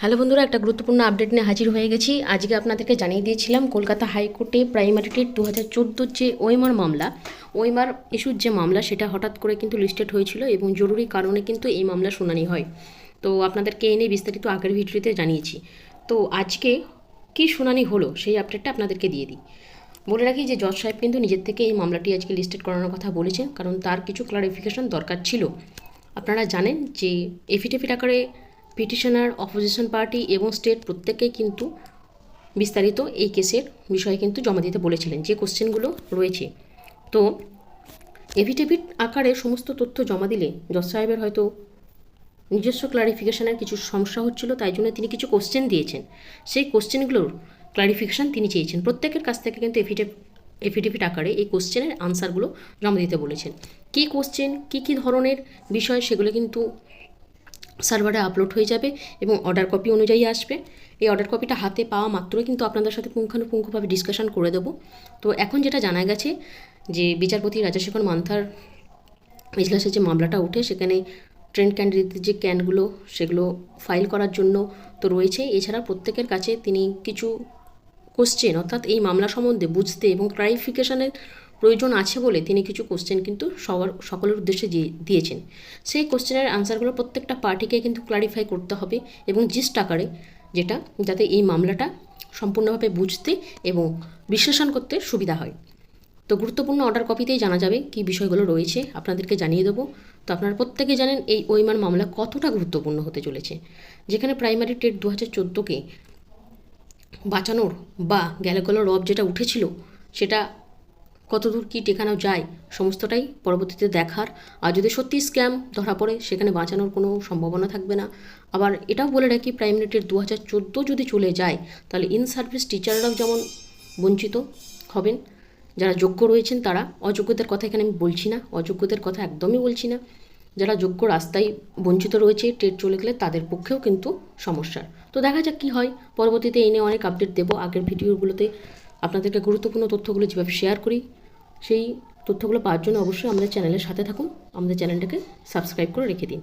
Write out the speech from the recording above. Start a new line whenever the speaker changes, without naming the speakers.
Hello বন্ধুরা, একটা গুরুত্বপূর্ণ আপডেট নিয়ে হাজির হয়ে গেছি। আজকে আপনাদেরকে জানিয়ে দিয়েছিলাম, কলকাতা হাইকোর্টে প্রাইমারি টেট দু হাজার চোদ্দোর যে ওয়েমার মামলা ওয়েমার ইস্যুর যে মামলা, সেটা হঠাৎ করে কিন্তু লিস্টেড হয়েছিল এবং জরুরি কারণে কিন্তু এই মামলা শুনানি হয়। তো আপনাদেরকে এনে বিস্তারিত আগের ভিডিওতে জানিয়েছি। তো আজকে কী শুনানি হলো, সেই আপডেটটা আপনাদেরকে দিয়ে দিই। বলে রাখি যে জজ সাহেব কিন্তু নিজের থেকে এই মামলাটি আজকে লিস্টেড করানোর কথা বলেছেন, কারণ তার কিছু ক্লারিফিকেশন দরকার ছিল। আপনারা জানেন যে এফিডেভিট আকারে পিটিশনার, অপোজিশন পার্টি এবং স্টেট প্রত্যেকেই কিন্তু বিস্তারিত এই কেসের বিষয়ে কিন্তু জমা দিতে বলেছিলেন, যে কোশ্চেনগুলো রয়েছে। তো, এফিডেভিট আকারে সমস্ত তথ্য জমা দিলে জজ সাহেবের হয়তো নিজস্ব ক্লারিফিকেশনের কিছু সমস্যা হচ্ছিল, তাই জন্য তিনি কিছু কোশ্চেন দিয়েছেন। সেই কোশ্চেনগুলোর ক্লারিফিকেশান তিনি চেয়েছেন। প্রত্যেকের কাছ থেকে কিন্তু এফিডেভ, এফিডেভিট আকারে এই কোশ্চেনের আনসারগুলো জমা দিতে বলেছেন। কী কোশ্চেন কী কী ধরনের বিষয় সেগুলো কিন্তু সার্ভারে আপলোড হয়ে যাবে এবং অর্ডার কপি অনুযায়ী আসবে। এই অর্ডার কপিটা হাতে পাওয়া মাত্রই কিন্তু আপনাদের সাথে পুঙ্খানুপুঙ্খভাবে ডিসকাশন করে দেবো। তো এখন যেটা জানা গেছে যে বিচারপতি রাজাশেখর মান্থার ইজলাসের যে মামলাটা উঠে, সেখানে ট্রেন্ড ক্যান্ডিডেটদের যে ক্যানগুলো সেগুলো ফাইল করার জন্য তো রয়েছে। এছাড়া প্রত্যেকের কাছে তিনি কিছু কোশ্চেন অর্থাৎ এই মামলা সম্বন্ধে বুঝতে এবং ক্লারিফিকেশনের প্রয়োজন আছে বলে তিনি কিছু কোশ্চেন কিন্তু সবার, সকলের উদ্দেশ্যে দিয়ে, দিয়েছেন। সেই কোশ্চেনের আনসারগুলো প্রত্যেকটা পার্টিকে কিন্তু ক্লারিফাই করতে হবে এবং জিস্ট আকারে যেটা, যাতে এই মামলাটা সম্পূর্ণভাবে বুঝতে এবং বিশ্লেষণ করতে সুবিধা হয়। তো গুরুত্বপূর্ণ অর্ডার কপিতেই জানা যাবে কী বিষয়গুলো রয়েছে, আপনাদেরকে জানিয়ে দেবো। তো আপনারা প্রত্যেকে জানেন এই ওইমান মামলা কতটা গুরুত্বপূর্ণ হতে চলেছে, যেখানে প্রাইমারি টেট দু হাজার চোদ্দোকে বাঁচানোর বা গ্যালাগলো রব যেটা উঠেছিল, সেটা কতদূর কী টেকানো যায়, সমস্তটাই পরবর্তীতে দেখার। আর যদি সত্যি স্ক্যাম ধরা পড়ে, সেখানে বাঁচানোর কোনো সম্ভাবনা থাকবে না। আবার এটাও বলে রাখি প্রাইম টেট দু হাজার চোদ্দ যদি চলে যায়, তাহলে ইন সার্ভিস টিচাররাও যেমন বঞ্চিত হবেন, যারা যোগ্য রয়েছেন তারা, অযোগ্যদের কথা এখানে আমি বলছি না, অযোগ্যদের কথা একদমই বলছি না। যারা যোগ্য রাস্তায় বঞ্চিত রয়েছে ট্রেড চলে গেলে তাদের পক্ষেও কিন্তু সমস্যার তো দেখা যাক কী হয়, পরবর্তীতে এই নিয়ে অনেক আপডেট দেবো। আগের ভিডিওগুলোতে আপনাদেরকে গুরুত্বপূর্ণ তথ্যগুলো যেভাবে শেয়ার করি সেই তথ্যগুলো পাওয়ার জন্য অবশ্যই আমাদের চ্যানেলের সাথে থাকুন। আমাদের চ্যানেলটাকে সাবস্ক্রাইব করে রেখে দিন।